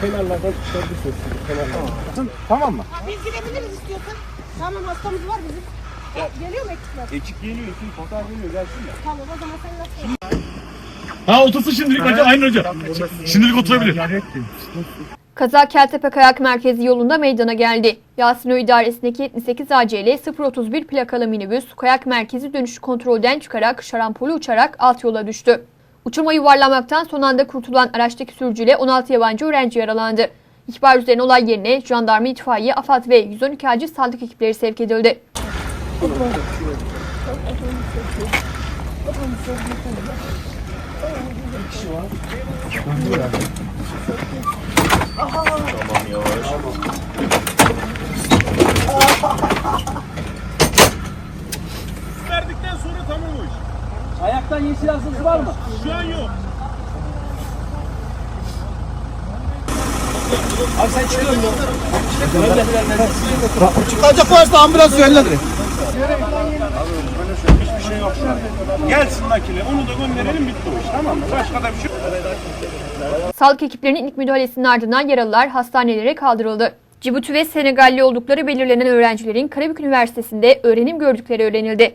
kenarlardan çıkabilirsiniz. Kenarlardan. Tamam mı? Ha, biz gidebiliriz istiyorsan. Tamam hastamız var bizim. Ya, geliyor mu ekipler? Ekip geliyor, ekip fotoğraf geliyor. Gelsinler. Tamam o zaman sen nasıl? Ha otursun şimdilik hocam. Aynen hocam. Şimdilik oturabilir. Kaza Keltepe Kayak Merkezi yolunda meydana geldi. Yasin Öğü İdaresi'ndeki 78 ACL 031 plakalı minibüs kayak merkezi dönüşü kontrolden çıkarak şarampole uçarak alt yola düştü. Uçurma yuvarlanmaktan son anda kurtulan araçtaki sürücüyle 16 yabancı öğrenci yaralandı. İhbar üzerine olay yerine jandarma, itfaiye, AFAD ve 112 acil sağlık ekipleri sevk edildi. Verdikten sonra tamam o iş. Ayaktan yeşil asılsı var mı? Şu an yok. Abi sen çıkıyor musun? Çıkacak varsa ambulans yönlendirin. Hiçbir şey yok şu an. Gelsin nakile. Onu da gönderelim bitti o iş. Tamam mı? Başka da bir şey yok. Sağlık ekiplerinin ilk müdahalesinin ardından yaralılar hastanelere kaldırıldı. Cibuti ve Senegalli oldukları belirlenen öğrencilerin Karabük Üniversitesi'nde öğrenim gördükleri öğrenildi.